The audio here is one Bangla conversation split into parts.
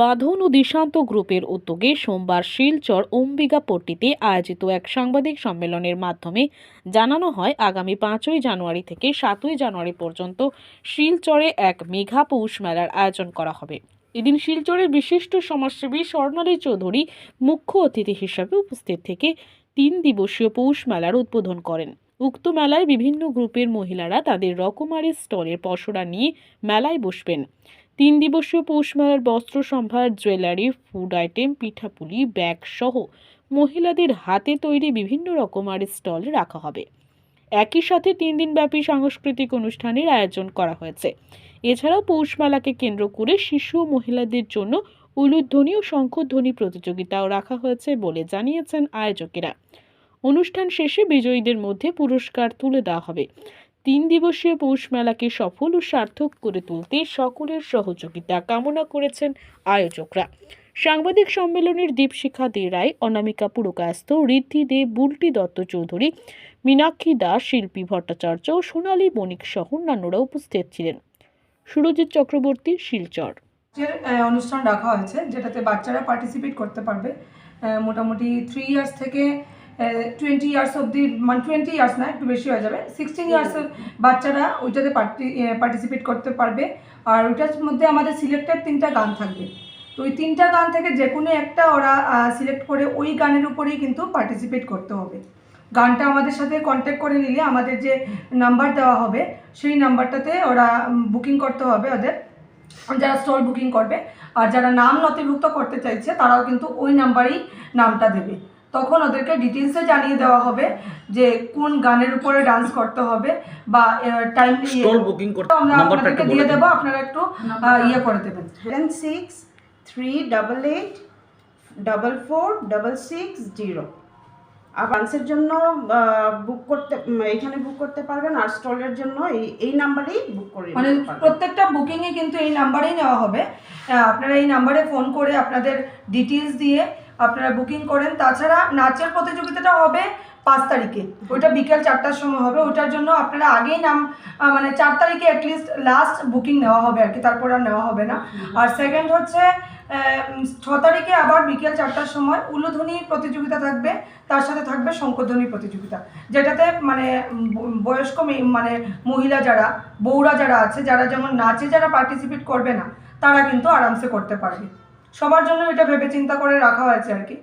বাঁধন ও দিশান্ত গ্রুপের উদ্যোগে সোমবার শিলচর অম্বিকাপট্টিতে আয়োজিত এক সাংবাদিক সম্মেলনের মাধ্যমে জানানো হয়, আগামী পাঁচই জানুয়ারি থেকে সাতই জানুয়ারি পর্যন্ত শিলচরে এক মেঘা পৌষ মেলার আয়োজন করা হবে। এদিন শিলচরের বিশিষ্ট সমাজসেবী স্বর্ণালী চৌধুরী মুখ্য অতিথি হিসাবে উপস্থিত থেকে তিন দিবসীয় পৌষ মেলার উদ্বোধন করেন। উক্ত মেলায় বিভিন্ন গ্রুপের মহিলারা তাদের রকমারি স্টলের পসরা নিয়ে মেলায় বসবেন। তিন দিবসীয় পৌষ মেলার বস্ত্র সম্ভার, জুয়েলারি ফুড আইটেম পিঠাপুলি ব্যাগ সহ মহিলাদের হাতে তৈরি বিভিন্ন রকমারি স্টল রাখা হবে। একই সাথে তিন দিনব্যাপী সাংস্কৃতিক অনুষ্ঠানের আয়োজন করা হয়েছে। এছাড়াও পৌষ মেলাকে কেন্দ্র করে শিশু ও মহিলাদের জন্য উলুধ্বনি ও শঙ্খধ্বনি প্রতিযোগিতাও রাখা হয়েছে বলে জানিয়েছেন আয়োজকেরা। অনুষ্ঠান শেষে বিজয়ীদের মধ্যে পুরস্কার তুলে দেওয়া হবে। তিন দিবসীয় পৌষ মেলাকে সফল ও সার্থক করে তুলতে সকলের সহযোগিতা কামনা করেছেন আয়োজকরা। সাংবাদিক সম্মেলনের দীপশিখা দে রায়, অনামিকা পুরকায়স্থ ঋদ্ধি দে, বুলটি দত্ত চৌধুরী, মীনাক্ষী দাস, শিল্পী ভট্টাচার্য ও সোনালী বণিক সহ অন্যান্যরা উপস্থিত ছিলেন। সুরজিৎ চক্রবর্তী, শিলচর। অনুষ্ঠান রাখা হয়েছে, যেটাতে বাচ্চারা পার্টিসিপেট করতে পারবে। মোটামুটি থ্রি ইয়ার্স থেকে টোয়েন্টি ইয়ার্স অবধি মানে টোয়েন্টি ইয়ার্স না একটু বেশি হয়ে যাবে। সিক্সটিন ইয়ার্সের বাচ্চারা ওইটাতে পার্টিসিপেট করতে পারবে। আর ওইটার মধ্যে আমাদের সিলেক্টেড তিনটা গান থাকবে। তো ওই তিনটা গান থেকে যে কোনো একটা ওরা সিলেক্ট করে ওই গানের উপরেই কিন্তু পার্টিসিপেট করতে হবে। গানটা আমাদের সাথে কন্ট্যাক্ট করে নিলে আমাদের যে নাম্বার দেওয়া হবে সেই নাম্বারটাতে ওরা বুকিং করতে হবে ওদের। যারা স্টল বুকিং করবে। আর যারা নাম নথিভুক্ত করতে চাইছে তারাও কিন্তু ওই নাম্বারেই নামটা দেবে। তখন ওদেরকে ডিটেলসে জানিয়ে দেওয়া হবে যে কোন গানের উপরে ডান্স করতে হবে বা টাইম স্টল বুকিং করতে আমরা আপনাদেরকে দিয়ে দেবো আপনারা একটু ইয়ে করে দেবেন। Seven six three double eight double four double six zero আর ডান্সের জন্য বুক করতে এখানে বুক করতে পারবেন আর স্টলের জন্য এই এই নাম্বারেই বুক করে মানে প্রত্যেকটা বুকিংয়ে কিন্তু এই নাম্বারেই নেওয়া হবে। আপনারা এই নাম্বারে ফোন করে আপনাদের ডিটেলস দিয়ে আপনারা বুকিং করেন। তাছাড়া নাচের প্রতিযোগিতাটা হবে পাঁচ তারিখে। ওইটা বিকেল চারটার সময় হবে। ওইটার জন্য আপনারা আগেই নাম মানে চার তারিখে অ্যাটলিস্ট লাস্ট বুকিং নেওয়া হবে আর কি। তারপর আর নেওয়া হবে না। আর সেকেন্ড হচ্ছে ছ তারিখে আবার বিকেল চারটার সময় উলুধ্বনি প্রতিযোগিতা থাকবে। তার সাথে থাকবে শঙ্করধ্বনি প্রতিযোগিতা। যেটাতে মানে বয়স্ক মানে মহিলা যারা বউরা যারা আছে যারা যেমন নাচে যারা পার্টিসিপেট করবে না তারা কিন্তু আরামসে করতে পারবে। সবার জন্য এটা ভেবে চিন্তা করে রাখা হয়েছে আর কি।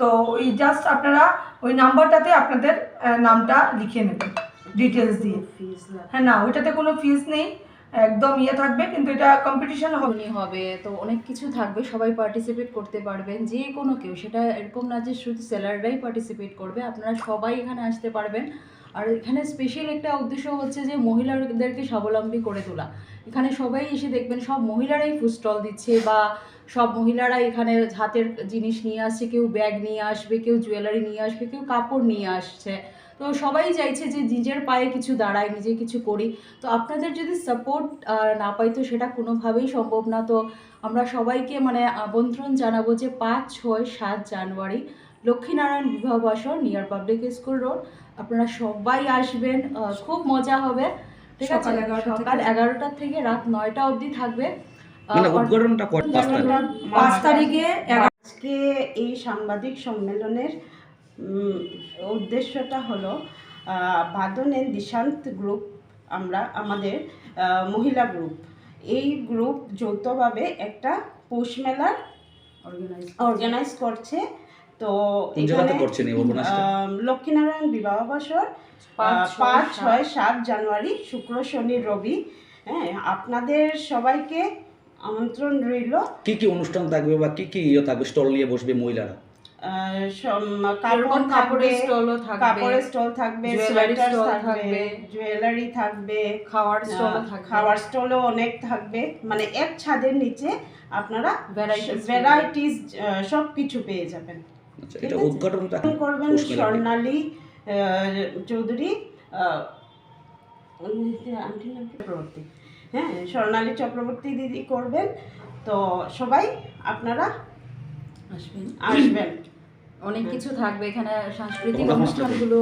তো ওই জাস্ট আপনারা ওই নাম্বারটাতে আপনাদের নামটা লিখে নেবেন ডিটেলস দিয়ে। ফিজ হ্যাঁ না ওইটাতে কোনো ফিজ নেই একদম ইয়ে থাকবে কিন্তু এটা কম্পিটিশন হবে। হবে। তো অনেক কিছু থাকবে সবাই পার্টিসিপেট করতে পারবেন যে কোনো কেউ। সেটা এরকম না যে শুধু সেলাররাই পার্টিসিপেট করবে আপনারা সবাই এখানে আসতে পারবেন। আর এখানে স্পেশাল একটা উদ্দেশ্য হচ্ছে যে মহিলাদেরকে স্বাবলম্বী করে তোলা। এখানে সবাই এসে দেখবেন সব মহিলারাই ফুড স্টল দিচ্ছে বা সব মহিলারা এখানে হাতের জিনিস নিয়ে আসছে, কেউ ব্যাগ নিয়ে আসবে, কেউ জুয়েলারি নিয়ে আসবে, কেউ কাপড় নিয়ে আসছে। তো সবাই চাইছে যে নিজের পায়ে কিছু দাঁড়ায় নিজে কিছু করি। তো আপনাদের যদি সাপোর্ট না পাই তো সেটা কোনোভাবেই সম্ভব না। তো আমরা সবাইকে মানে আমন্ত্রণ জানাব যে পাঁচ, ছয়, সাত জানুয়ারি লক্ষ্মীনারায়ণ বিবাহ বাসর নিয়ার পাবলিক স্কুল রোড আপনারা সবাই আসবেন খুব মজা হবে। ঠিক আছে? সকাল 11টা থেকে- এগারোটা থেকে রাত নয়টা অবধি থাকবে। পাঁচ তারিখে। আজকে এই সাংবাদিক সম্মেলনের উম, উদ্দেশ্যটা হলো আহ, বাদনের দিশান্ত গ্রুপ আমরা আমাদের আহ, মহিলা গ্রুপ। এই গ্রুপ যৌথভাবে একটা পৌষ মেলার অর্গানাইজ করছে। তো এখানে করছেন এই অর্গানাইজটা লক্ষ্মীনারায়ণ বিবাহ বাসর পাঁচ, ছয়, সাত। জানুয়ারি শুক্র শনি রবি। হ্যাঁ আপনাদের সবাইকে আমন্ত্রণ রইল। কি কি অনুষ্ঠান থাকবে বা কি কি ইয়ে থাকবে? স্টল নিয়ে বসবে মহিলারা? কাপড়ের স্টল থাকবে জুয়েলারি থাকবে থাকবে, জুয়েলারি থাকবে খাওয়ার থাকবে। খাওয়ার স্টলও অনেক থাকবে। মানে এক ছাদের নিচে আপনারা ভ্যারাইটিস সব কিছু পেয়ে যাবেন। আচ্ছা এটা। উদ্ঘাটনটা করবেন স্বর্ণালী চৌধুরী? চক্রবর্তী। হ্যাঁ স্বর্ণালী চক্রবর্তী দিদি করবেন। তো সবাই আপনারা আসবেন। আসবেন। অনেক কিছু থাকবে এখানে সাংস্কৃতিক অনুষ্ঠানগুলো।